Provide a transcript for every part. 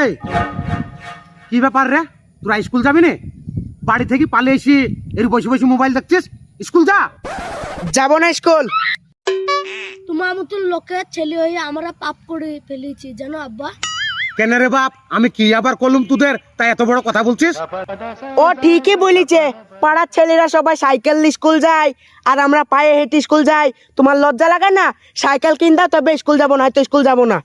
এই কি ব্যাপার রে? তোরা স্কুল যাবি না? বাড়ি থেকে পালিয়ে এসে এর বসে বসে মোবাইল দেখছিস? স্কুল যা। যাব না স্কুল। তোমার মতন লোকের ছেলে হয়ে আমরা পাপ করে ফেলেছি জানো আব্বা? কেন রে বাপ? আমি কি আবার করলুম তোদের? তাই এত বড় কথা বলছিস? ও ঠিকই বলিছে। পাড়ার ছেলেরা সবাই সাইকেল নিয়ে স্কুল যায় আর আমরা পায়ে হেঁটে স্কুল যাই। তোমার লজ্জা লাগে না? সাইকেল কিনতা তবে স্কুল যাব না হয়তো স্কুল যাব না।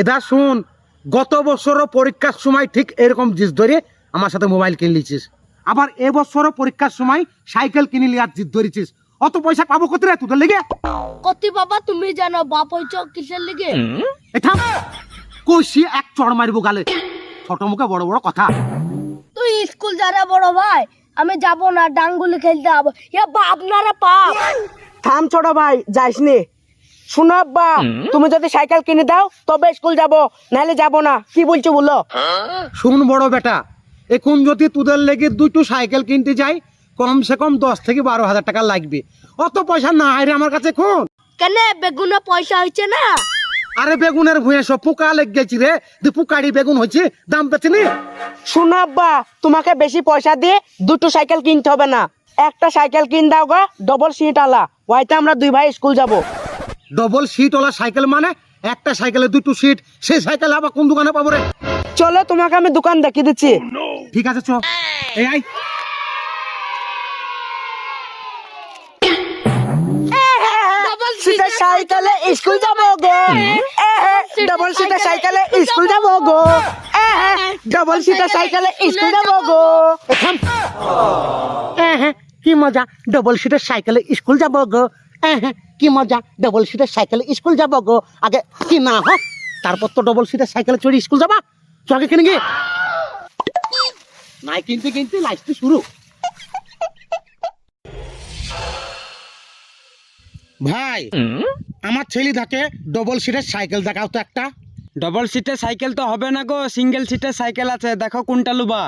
এটা শুন গত বছরও পরীক্ষার সময় ঠিক এরকম জিদ ধরে আমার সাথে মোবাইল কিনে লিছিস আবার এবছরও পরীক্ষার সময় সাইকেল কিনে লিয়ার জিদ ধরেছিস। অত পয়সা পাবো কোথায় রে তোদের লেগে? কতি বাবা তুমি জানো বাপ হইছ কিসের লিগে? এ থাম। কষি এক চড় মারিব গালে। ছোট মুখে বড় বড় কথা। তুই স্কুল যা রে বড় ভাই আমি যাব না ডাঙ্গুলি খেলতে যাব। ইয়া বা আপনারা পাপ। থাম ছোট ভাই যাইস নে শুনো আব্বা তুমি যদি সাইকেল কিনে দাও তবে স্কুল যাব নাহলে যাব না। কি বলছো বলো? শুন বড় বেটা এখন যদি তোদের লেগে দুটো সাইকেল কিনতে যাই কমসে কম দশ থেকে বারো হাজার টাকা লাগবে। অত পয়সা না রে আমার কাছে কোন কেন? বেগুনে পয়সা হইছে না? আরে বেগুনের ভুঁয়ে সব পোকা লেগে গেছি রে। যে পোকাড়ি বেগুন হয়েছে দাম পেছে নি? শুনো আব্বা তোমাকে বেশি পয়সা দিয়ে দুটো সাইকেল কিনতে হবে না। একটা সাইকেল কিন দাও গো ডবল সিট আলা। ওইতে আমরা দুই ভাই স্কুল যাব। ডবল সিট ওলা সাইকেল মানে একটা সাইকেলে দুটো সিট সেই সাইকেল আবার কোন দোকানে পাবো রে? চলো তোমাকে আমি দোকান দেখিয়ে দিচ্ছি। ঠিক আছে চ। এই আই। সিটের সাইকেলে স্কুল যাব গো। ডবল সিটের সাইকেলে স্কুল যাব গো। ডবল সিটের সাইকেলে স্কুল যাব গো। কি মজা। ডবল সিটের সাইকেলে স্কুল যাব গো। হ্যাঁ হ্যাঁ কি মজা? ডবল সিটের সাইকেলে স্কুল যাব গো। আগে কি না হোক তারপর তো ডবল সিটের সাইকেলে চড়ে স্কুল যাবা? চ আগে কিনে গিয়ে। নাই কিনতে কিনতে লাইফটি শুরু। ভাই আমার ছেলে থাকে ডবল সিটের সাইকেল দেখাও তো একটা। ডবল সিটের সাইকেল তো হবে না গো সিঙ্গেল সিটের সাইকেল আছে দেখো কোনটা লুবা।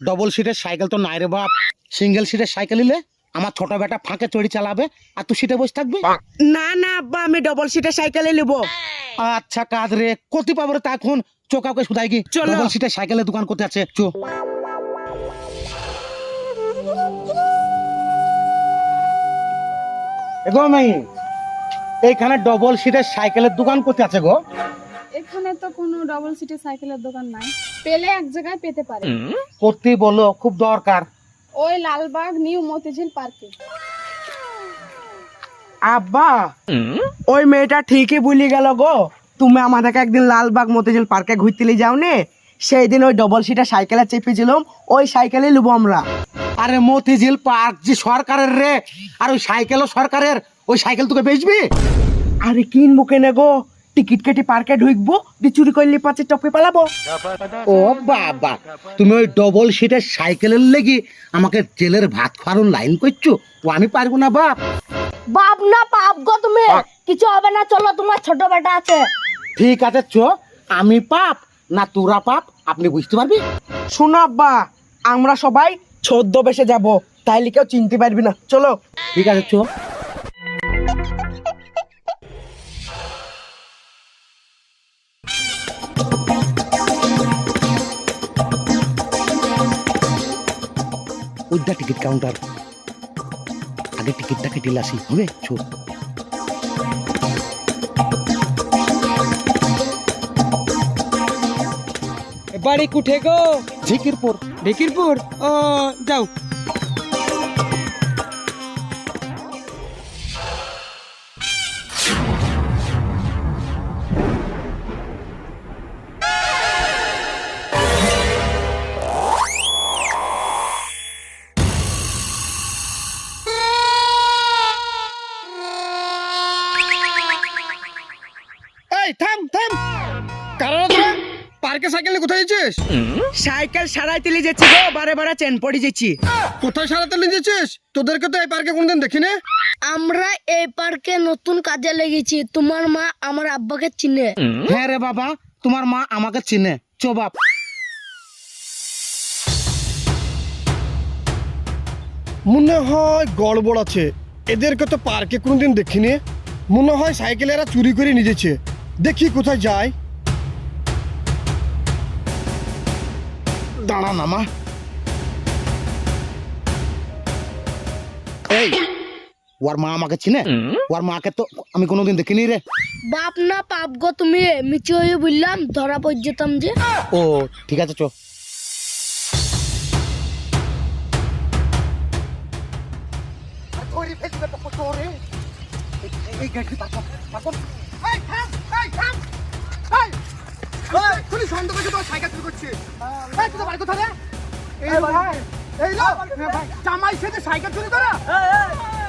ডবল সিটের সাইকেল তো নাই রে বাপ। সিঙ্গেল সিটের সাইকেল নিলে আমার ছোট বেটা ফাঁকে চড়ি চালাবে আর তুই সিটে বসে থাকবি? না না আব্বা আমি ডবল সিটের সাইকেলে নেব। আচ্ছা কাজ রে কতি পাবো রে তা এখন। চোকাকে শুধাই কি? চলো। ডবল সিটের সাইকেলের দোকান করতে আছে চো। এগো মাই এইখানে ডবল সিটের সাইকেলের দোকান করতে আছে গো। এখানে তো কোনো ডবল সিটের সাইকেলের দোকান নাই। পেলে এক জায়গায় পেতে পারে। করতে বলো খুব দরকার। ওই লালবাগ নিউ মতিঝিল পার্কে। আব্বা ওই মেয়েটা ঠিকই বলি গেল গো। তুমি আমাদেরকে একদিন লালবাগ মতিঝিল পার্কে ঘুরতে নিয়ে যাও নে সেই দিন ওই ডবল সিটের সাইকেলে চেপেছিলাম ওই সাইকেলে নেব আমরা। আরে মতিঝিল পার্ক যে সরকারের রে আর ওই সাইকেলও সরকারের ওই সাইকেল তোকে বেচবি? আরে কিনবো কেনে গো? টিকিট কেটে পার্কে ঢুকবো দিয়ে চুরি করলে পাচ্ছে টপে পালাবো। ও বাবা তুমি ওই ডবল সিটের সাইকেলের লেগে আমাকে জেলের ভাত খাওয়ার লাইন করছ? ও আমি পারব না বাপ। বাপ না পাপ গো তুমি। কিছু হবে না চলো তোমার ছোট বেটা আছে। ঠিক আছে চ। আমি পাপ না তোরা পাপ আপনি বুঝতে পারবি? শোনো আব্বা আমরা সবাই ছদ্ম বেসে যাব তাইলে কেউ চিনতে পারবি না। চলো। ঠিক আছে চ। ওইটা টিকিট কাউন্টার আগে টিকিটটা কেটে আসি হবে? ছোট বাড়ি কুঠে গো? ঝিকিরপুর ভিকিরপুর ও যাও। পার্কে সাইকেল কোথায় যাচ্ছিস? সাইকেল সারাইতে নিয়ে যাচ্ছি গো বারে বারে চেন পড়ে যাচ্ছি। কোথায় সারাতে নিয়ে যাচ্ছিস? তোদেরকে তো এই পার্কে কোনদিন দেখি না আমরা এই পার্কে নতুন কাজে লেগেছি তোমার মা আমার আব্বাকে চিনে। হ্যাঁ রে বাবা তোমার মা আমাকে চিনে। চো বাপ। মনে হয় গড়বড় আছে। এদেরকে তো পার্কে কোনদিন দেখিনি। মনে হয় সাইকেল এরা চুরি করে নিয়ে যাচ্ছে। দেখি কোথায় যায়। দাঁড়া না মা এই ওর মা আমাকে চিনে ওর মাকে তো আমি কোনোদিন দেখিনি রে বাপ না পাপ গো তুমি মিচি হয়ে বললাম ধরা পড় যেতাম যে ও ঠিক আছে চো আর চুরি নি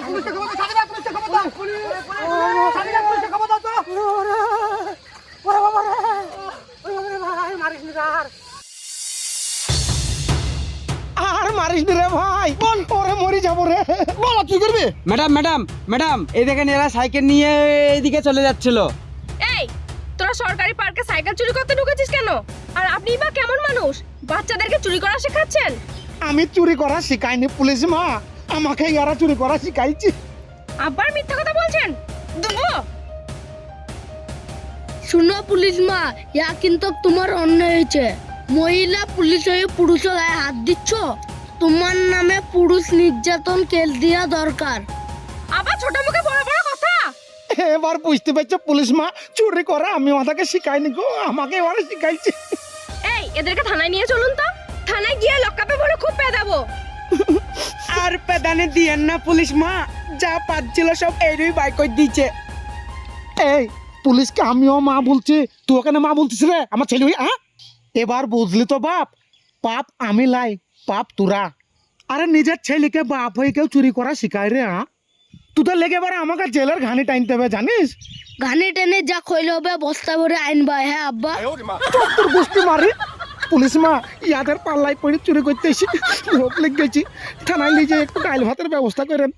পুলিশকে খবর দাও পুলিশকে খবর দাও পুলিশ পুলিশকে খবর দাও তো রে ভাই। বল পরে মরি যাব রে। বল কি করবি? ম্যাডাম ম্যাডাম ম্যাডাম এই দেখেন এরা সাইকেল নিয়ে এইদিকে চলে যাচ্ছিল। এই তোরা সরকারি পার্কে সাইকেল চুরি করতে ঢুকেছিস কেন? আর আপনি বা কেমন মানুষ? বাচ্চাদেরকে চুরি করা শেখাচ্ছেন? আমি চুরি করা শিখাইনি পুলিশ মা। আমাকে ইয়ারা চুরি করা শিখাইছি। আবার মিথ্যা কথা বলছেন? দেবো শুনো পুলিশ মা ইয়া কিন্তু তোমার অন্যায় হয়েছে। মহিলা পুলিশ হয়ে পুরুষের গায়ে হাত দিচ্ছ? তোমার নামে পুরুষ নির্যাতন কেস দেওয়া দরকার। আবার ছোট মুখে বড় বড় কথা? এবার বুঝতে পারছ পুলিশ মা চুরি করা আমি ওদেরকে শিখাইনি গো আমাকে এবারে শিখাইছে। এই এদেরকে থানায় নিয়ে চলুন তো। থানায় গিয়ে লকআপে বলে খুব পেদাবো। আর পেদানে দিয়েন না পুলিশ মা যা পাচ্ছিল সব এইরই বাই করে দিয়েছে। এই পুলিশকে আমিও মা বলছি তুই ওখানে মা বলতিস রে আমার ছেলে হই, হ্যাঁ এবার বুঝলি তো বাপ পাপ আমি লাই। পাপ তোরা। আরে নিজের ছেলেকে বাপ হয়ে কেউ চুরি করা শিখায় রে হ্যাঁ তোদের লেগে এবার আমাকে জেলের ঘানি টাইনতে হবে জানিস? ঘানি টেনে যা খইলে হবে বস্তা ভরে আইন বাই হ্যাঁ আব্বা। তোর গোষ্ঠী মারি পুলিশ মা ইয়াদের পাল্লাই পড়ে চুরি করতে এসে ভোগ লেগে গেছি থানায় নিয়ে একটু ডাইল ভাতের ব্যবস্থা করেন।